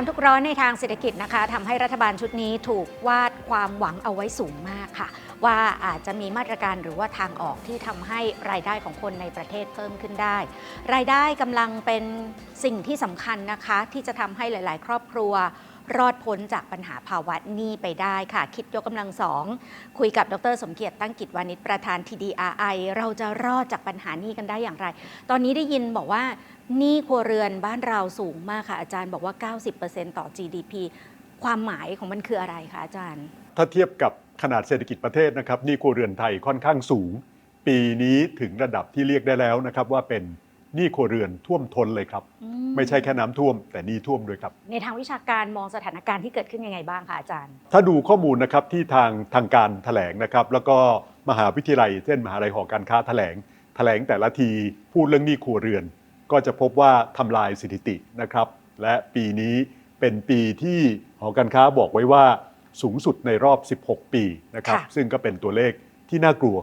ความทุกข์ร้อนในทางเศรษฐกิจนะคะทำให้รัฐบาลชุดนี้ถูกวาดความหวังเอาไว้สูงมากค่ะ ว่าอาจจะมีมาตรการหรือว่าทางออกที่ทำให้รายได้ของคนในประเทศเพิ่มขึ้นได้ รายได้กำลังเป็นสิ่งที่สำคัญนะคะ ที่จะทำให้หลาย ๆ ครอบครัวรอดพ้นจากปัญหาภาวะหนี้ไปได้ค่ะ คิดยกกำลังสอง คุยกับดร สมเกียรติตั้งกิจวานิชประธาน TDRI เราจะรอดจากปัญหานี้กันได้อย่างไร ตอนนี้ได้ยินบอกว่า หนี้ครัวเรือนบ้านเราสูงมากค่ะอาจารย์บอกว่า 90%ต่อ GDP ความหมายของมันคืออะไรคะอาจารย์ ถ้าเทียบกับขนาดเศรษฐกิจประเทศนะครับหนี้ครัวเรือนไทยค่อนข้างสูง ปีนี้ถึงระดับที่เรียกได้แล้วนะครับว่าเป็นหนี้ครัวเรือนท่วมท้นเลยครับอืไม่ใช่แค่น้ำท่วม แต่หนี้ท่วมด้วยครับ ในทางวิชาการมองสถานการณ์ที่เกิดขึ้นยังไงบ้างคะอาจารย์ ถ้าดูข้อมูลนะครับที่ทางทางการแถลงนะครับ แล้วก็มหาวิทยาลัยเช่นมหาลัยหอการค้าแถลงแถลงแต่ละทีพูดเรื่องหนี้ครัวเรือน ก็จะพบว่าทำลายสถิตินะครับ และปีนี้เป็นปีที่หอการค้าบอกไว้ว่าสูงสุดในรอบ 16 ปีนะครับค่ะซึ่งก็เป็นตัวเลขที่น่ากลัว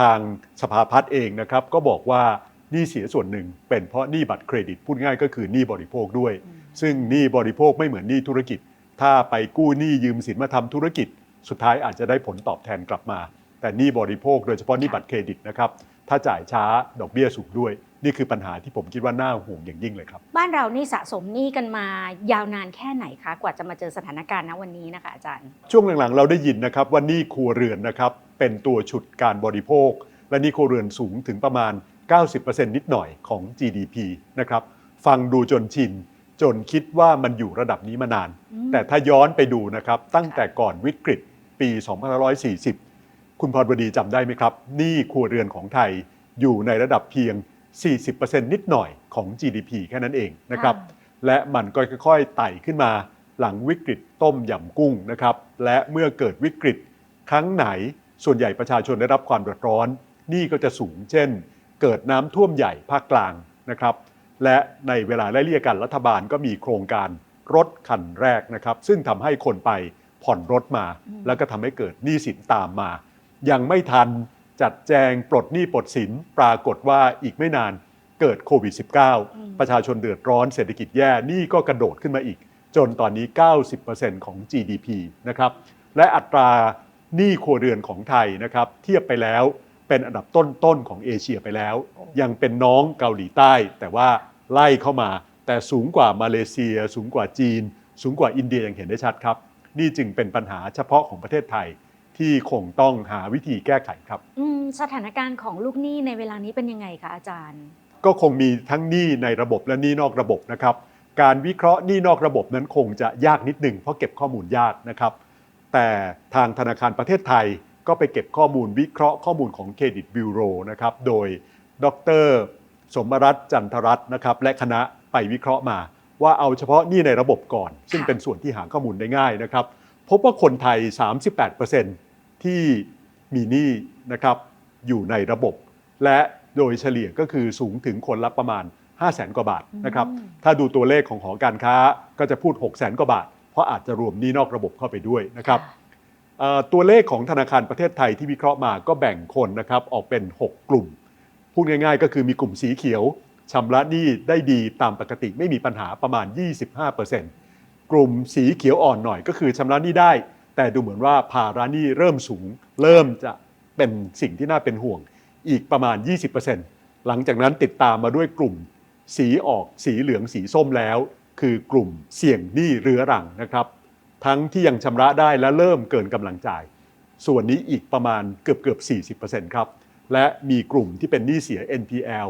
ทางสภาพัฒน์เองนะครับ ก็บอกว่าหนี้เสียส่วนหนึ่ง เป็นเพราะหนี้บัตรเครดิตพูดง่ายก็คือหนี้บริโภคด้วย ซึ่งหนี้บริโภคไม่เหมือนหนี้ธุรกิจ ถ้าไปกู้หนี้ยืมสินมาทำธุรกิจ สุดท้ายอาจจะได้ผลตอบแทนกลับมา แต่หนี้บริโภคโดยเฉพาะหนี้บัตรเครดิตนะครับถ้าจ่ายช้าดอกเบี้ยสูงด้วย นี่คือปัญหาที่ผมคิดว่าน่าห่วงอย่างยิ่งเลยครับ บ้านเรานี่สะสมหนี้กันมายาวนานแค่ไหนคะ กว่าจะมาเจอสถานการณ์ณวันนี้นะคะอาจารย์ ช่วงหลังๆ เราได้ยินนะครับว่าหนี้ครัวเรือนนะครับเป็นตัวฉุดการบริโภค และหนี้ครัวเรือนสูงถึงประมาณ 90%นิดหน่อยของ GDP นะครับฟังดูจนชินจนคิดว่ามันอยู่ระดับนี้มานานอืมแต่ถ้าย้อนไปดูนะครับตั้งแต่ก่อนวิกฤตปี 2540 คุณพรบดีจำได้ไหมครับหนี้ครัวเรือนของไทยอยู่ในระดับเพียง 40%นิดหน่อยของ GDP แค่นั้นเองนะครับ และมันก็ค่อยๆ ไต่ขึ้นมาหลังวิกฤตต้มยำกุ้งนะครับ และเมื่อเกิดวิกฤตครั้งไหนส่วนใหญ่ประชาชนได้รับความเดือดร้อนหนี่ก็จะสูงเช่น เกิดน้ำท่วมใหญ่ภาคกลางนะครับ และในเวลาไล่เลี่ยกันรัฐบาลก็มีโครงการรถคันแรกนะครับ ซึ่งทำให้คนไปผ่อนรถมาอืมแล้วก็ทำให้เกิดหนี้สินตามมา ยังไม่ทัน จัดแจงปลดหนี้ปลดสินปรากฏว่าอีกไม่นานเกิดโควิด -19 ประชาชนเดือดร้อนเศรษฐกิจแย่หนี้ก็กระโดดขึ้นมาอีก จนตอนนี้ 90%ของ GDP นะครับและอัตราหนี้ครัวเรือนของไทยนะครับเทียบไปแล้วเป็นอันดับต้นๆของเอเชียไปแล้ว ยังเป็นน้องเกาหลีใต้ แต่ว่าไล่เข้ามา แต่สูงกว่ามาเลเซีย สูงกว่าจีน สูงกว่าอินเดียอย่างเห็นได้ชัดครับ นี่จึงเป็นปัญหาเฉพาะของประเทศไทย ที่คงต้องหาวิธีแก้ไขครับ อืมสถานการณ์ของลูกหนี้ในเวลานี้เป็นยังไงคะอาจารย์ ก็คงมีทั้งหนี้ในระบบและหนี้นอกระบบนะครับ การวิเคราะห์หนี้นอกระบบนั้นคงจะยากนิดหนึ่งเพราะเก็บข้อมูลยากนะครับ แต่ทางธนาคารประเทศไทยก็ไปเก็บข้อมูลวิเคราะห์ข้อมูลของเครดิตบิวโรนะครับ โดยดร สมรัตน์จันทรัตน์นะครับ และคณะไปวิเคราะห์มา ว่าเอาเฉพาะหนี้ในระบบก่อน ซึ่งค่ะเป็นส่วนที่หาข้อมูลได้ง่ายนะครับ พบว่าคนไทย 38% ที่มีหนี้นะครับอยู่ในระบบ และโดยเฉลี่ยก็คือสูงถึงคนละประมาณ 5 0 0แสนกว่าบาทนะครับอืมถ้าดูตัวเลขของหอการค้าก็จะพูด 6 0แสนกว่าบาท เพราะอาจจะรวมหนี้นอกระบบเข้าไปด้วยนะครับเอ่อตัวเลขของธนาคารประเทศไทยที่วิเคราะห์มาก็แบ่งคนนะครับออกเป็น 6 กลุ่ม พูดง่ายๆ ก็คือมีกลุ่มสีเขียวชำระหนี้ได้ดีตามปกติไม่มีปัญหาประมาณ 25%กลุ่มสีเขียวอ่อนหน่อยก็คือชำระหนี้ได้ แต่ดูเหมือนว่าภาระหนี้เริ่มสูง เริ่มจะเป็นสิ่งที่น่าเป็นห่วงอีกประมาณ 20%หลังจากนั้นติดตามมาด้วยกลุ่ม สีออกสีเหลืองสีส้มแล้ว คือกลุ่มเสี่ยงหนี้เรื้อรังนะครับ ทั้งที่ยังชำระได้และเริ่มเกินกำลังจ่าย ส่วนนี้อีกประมาณเกือบเกือบ40%ครับและมีกลุ่มที่เป็นหนี้เสีย NPL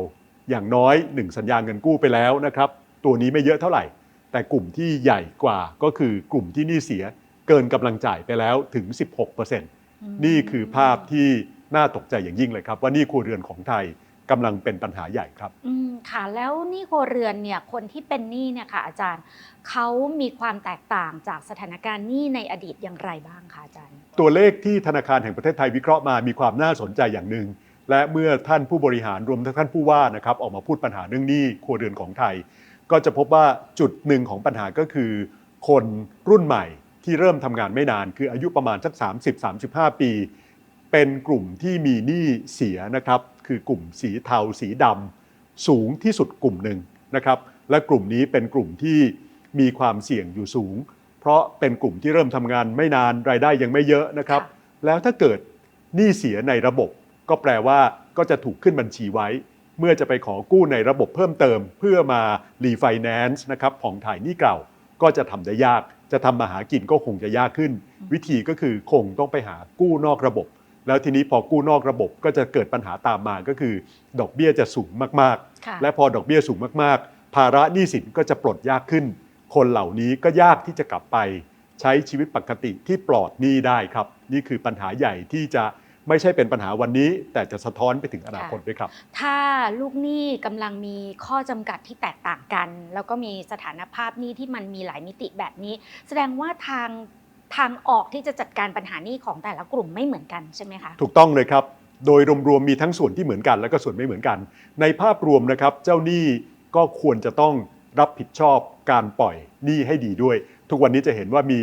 อย่างน้อย 1 สัญญาเงินกู้ไปแล้วนะครับ ตัวนี้ไม่เยอะเท่าไหร่ แต่กลุ่มที่ใหญ่กว่าก็คือกลุ่มที่หนี้เสีย เกินกำลังจ่ายไปแล้วถึง 16%นี่คือภาพที่น่าตกใจอย่างยิ่งเลยครับ ว่าหนี่ครัวเรือนของไทยกำลังเป็นปัญหาใหญ่ครับ อืมค่ะ แล้วหนี้ครัวเรือนเนี่ยคนที่เป็นหนี้เนี่ยค่ะ อาจารย์เขามีความแตกต่างจากสถานการณ์หนี้ในอดีตอย่างไรบ้างคะอาจารย์ ตัวเลขที่ธนาคารแห่งประเทศไทยวิเคราะห์มามีความน่าสนใจอย่างหนึ่ง และเมื่อท่านผู้บริหารรวมทั้งท่านผู้ว่านะครับออกมาพูดปัญหาเรื่องหนี้ครัวเรือนของไทย ก็จะพบว่าจุดหนึ่งของปัญหาก็คือ คนรุ่นใหม่ ที่เริ่มทำงานไม่นาน คืออายุประมาณสัก 30-35 ปี เป็นกลุ่มที่มีหนี้เสียนะครับ คือกลุ่มสีเทาสีดำสูงที่สุดกลุ่มหนึ่งนะครับ และกลุ่มนี้เป็นกลุ่มที่มีความเสี่ยงอยู่สูง เพราะเป็นกลุ่มที่เริ่มทำงานไม่นานรายได้ยังไม่เยอะนะครับ แล้วถ้าเกิดหนี้เสียในระบบ ก็แปลว่าก็จะถูกขึ้นบัญชีไว้ เมื่อจะไปขอกู้ในระบบเพิ่มเติม เพื่อมารีไฟแนนซ์นะครับผ่องถ่ายหนี้เก่า ก็จะทำได้ยาก จะทำมาหากินก็คงจะยากขึ้น วิธีก็คือคงต้องไปหากู้นอกระบบ แล้วทีนี้พอกู้นอกระบบก็จะเกิดปัญหาตามมาก็คือ ดอกเบี้ยจะสูงมากค่ะๆและพอดอกเบี้ยสูงมากๆ ภาระหนี้สินก็จะปลดยากขึ้น คนเหล่านี้ก็ยากที่จะกลับไป ใช้ชีวิตปกติที่ปลอดหนี้ได้ครับ นี่คือปัญหาใหญ่ที่จะ ไม่ใช่เป็นปัญหาวันนี้ แต่จะสะท้อนไปถึงอนาคตด้วยครับ ถ้าลูกหนี้กำลังมีข้อจำกัดที่แตกต่างกัน แล้วก็มีสถานภาพหนี้ที่มันมีหลายมิติแบบนี้ แสดงว่าทางทางออกที่จะจัดการปัญหาหนี้ของแต่ละกลุ่มไม่เหมือนกันใช่ไหมคะ ถูกต้องเลยครับ โดยรวมๆมีทั้งส่วนที่เหมือนกัน และก็ส่วนไม่เหมือนกัน ในภาพรวมนะครับ เจ้าหนี้ก็ควรจะต้องรับผิดชอบการปล่อยหนี้ให้ดีด้วย ทุกวันนี้จะเห็นว่ามี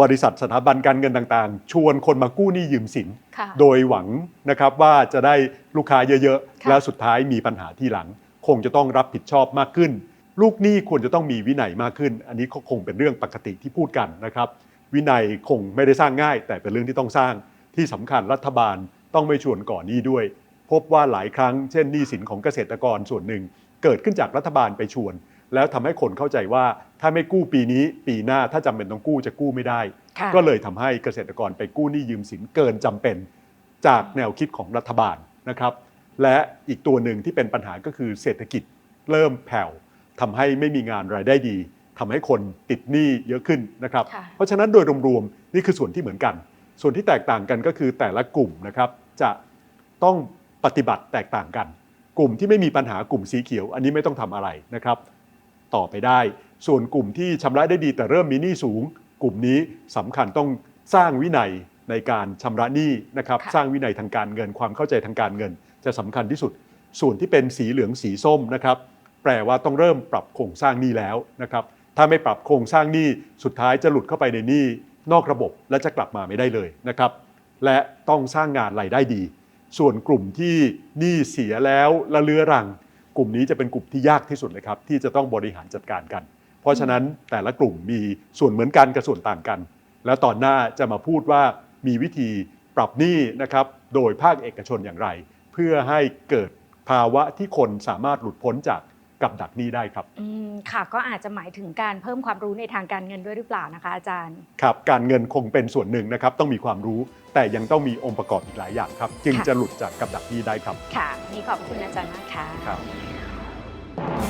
บริษัทสถาบันการเงินต่างๆ ชวนคนมากู้หนี้ยืมสินค่ะโดยหวังนะครับว่าจะได้ลูกค้าเยอะค่ะๆ แล้วสุดท้ายมีปัญหาที่หลัง คงจะต้องรับผิดชอบมากขึ้น ลูกหนี้ควรจะต้องมีวินัยมากขึ้น อันนี้ก็คงเป็นเรื่องปกติที่พูดกันนะครับ วินัยคงไม่ได้สร้างง่าย แต่เป็นเรื่องที่ต้องสร้างที่สำคัญรัฐบาลต้องไม่ชวนก่อนหนี้ด้วย พบว่าหลายครั้งเช่นหนี้สินของเกษตรกรส่วนหนึ่ง เกิดขึ้นจากรัฐบาลไปชวน แล้วทำให้คนเข้าใจว่าถ้าไม่กู้ปีนี้ ปีหน้าถ้าจำเป็นต้องกู้จะกู้ไม่ได้ค่ะก็เลยทำให้เกษตรกรไปกู้หนี้ยืมสินเกินจำเป็น จากแนวคิดของรัฐบาลนะครับ และอีกตัวหนึ่งที่เป็นปัญหาก็คือเศรษฐกิจเริ่มแผ่วทำให้ไม่มีงานรายได้ดีทำให้คนติดหนี้เยอะขึ้นนะครับค่ะเพราะฉะนั้นโดยรวมๆนี่คือส่วนที่เหมือนกัน ส่วนที่แตกต่างกันก็คือแต่ละกลุ่มนะครับจะต้องปฏิบัติแตกต่างกัน กลุ่มที่ไม่มีปัญหากลุ่มสีเขียว อันนี้ไม่ต้องทำอะไรนะครับ ต่อไปได้ ส่วนกลุ่มที่ชำระได้ดีแต่เริ่มมีหนี้สูง กลุ่มนี้สำคัญต้องสร้างวินัยในการชำระหนี้นะครับค่ะสร้างวินัยทางการเงินความเข้าใจทางการเงิน จะสำคัญที่สุด ส่วนที่เป็นสีเหลืองสีส้มนะครับ แปลว่าต้องเริ่มปรับโครงสร้างหนี้แล้วนะครับ ถ้าไม่ปรับโครงสร้างหนี้สุดท้ายจะหลุดเข้าไปในหนี้นอกระบบและจะกลับมาไม่ได้เลยนะครับ และต้องสร้างงานรายได้ดี ส่วนกลุ่มที่หนี้เสียแล้วละเลือรัง กลุ่มนี้จะเป็นกลุ่มที่ยากที่สุดเลยครับ ที่จะต้องบริหารจัดการกัน เพราะฉะนั้นแต่ละกลุ่มมีส่วนเหมือนกันกับส่วนต่างกัน แล้วตอนหน้าจะมาพูดว่ามีวิธีปรับหนี้นะครับโดยภาคเอกชนอย่างไร เพื่อให้เกิดภาวะที่คนสามารถหลุดพ้นจากกับดักหนี้ได้ครับอืมค่ะ ก็อาจจะหมายถึงการเพิ่มความรู้ในทางการเงินด้วยหรือเปล่านะคะอาจารย์ ครับ การเงินคงเป็นส่วนหนึ่งนะครับ ต้องมีความรู้ แต่ยังต้องมีองค์ประกอบอีกหลายอย่างครับ จึงจะหลุดจากกับดักนี้ได้ครับ ค่ะ นี่ขอบคุณอาจารย์มากค่ะ ครับ